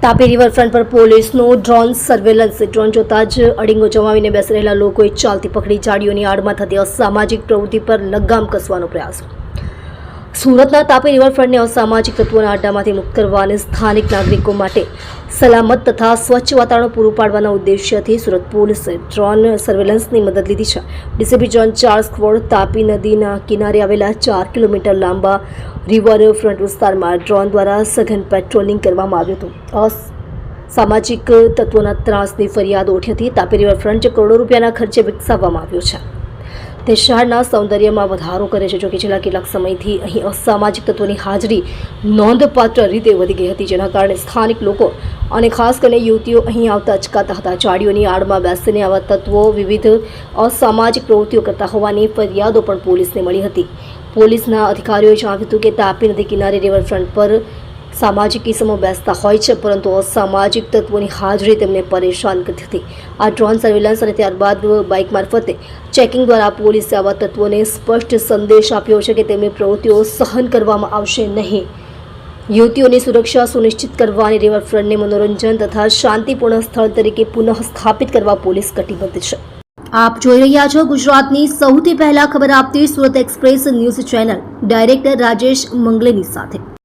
Tapi riverfront પર પોલીસનો drone surveillance. Drone જોતા જ અડીંગો જમાવીને બેસી રહેલા લોકોએ ચાલતી પકડી. જાડીઓની આડમાં થતી અસામાજિક પ્રવૃત્તિ પર લગામ કસવાનો પ્રયાસ. સુરતના તાપી રિવરફ્રન્ટને અસામાજિક તત્વોના અડ્ડામાંથી મુક્ત કરવા અને સ્થાનિક નાગરિકો માટે સલામત તથા સ્વચ્છ વાતાવરણ પૂરું પાડવાના ઉદ્દેશ્યથી સુરત પોલીસે ડ્રોન સર્વેલન્સની મદદ લીધી છે. ડીસીપી જોન ચાર સ્કવોડ તાપી નદીના કિનારે આવેલા ચાર કિલોમીટર લાંબા રિવર ફ્રન્ટ વિસ્તારમાં ડ્રોન દ્વારા સઘન પેટ્રોલિંગ કરવામાં આવ્યું હતું. સામાજિક તત્વોના ત્રાસની ફરિયાદ ઉઠી હતી તાપી રિવરફ્રન્ટ જે કરોડો રૂપિયાના ખર્ચે વિકસાવવામાં આવ્યો છે. તે શહેરના સૌંદર્યમાં વધારો કરે છે જોકે છેલ્લા કેટલાક સમયથી અહીં અસામાજિક તત્વોની હાજરી નોંધપાત્ર રીતે વધી ગઈ હતી, જેના કારણે સ્થાનિક લોકો અને ખાસ કરીને યુવતીઓ અહીં આવતા અચકાતા હતા. ચાડીઓની આડમાં બેસીને આવા તત્વો વિવિધ અસામાજિક પ્રવૃત્તિઓ કરતા હોવાની ફરિયાદો પણ પોલીસને મળી હતી. પોલીસના અધિકારીઓએ જણાવ્યું હતું કે તાપી નદી કિનારે રિવરફ્રન્ટ પર સામાજિક કિસ્મો બેસતા હોય છે, પરંતુ અસામાજિક તત્વોની હાજરી તેમને પરેશાન કરતી હતી. આ ડ્રોન સર્વેલન્સ અને ત્યારબાદ બાઇક મારફતે ચેકિંગ દ્વારા પોલીસે આવા તત્વોને સ્પષ્ટ સંદેશ આપ્યો છે કે તેમની પ્રવૃત્તિઓ સહન કરવામાં આવશે નહીં. યુવતીઓની સુરક્ષા સુનિશ્ચિત કરવાની રિવરફ્રન્ટને મનોરંજન તથા શાંતિપૂર્ણ સ્થળ તરીકે પુનઃ સ્થાપિત કરવા પોલીસ કટિબદ્ધ છે. આપ જોઈ રહ્યા છો ગુજરાતની સૌથી પહેલા ખબર આપતી Surat express news channel. Director Rajesh મંગલેની સાથે.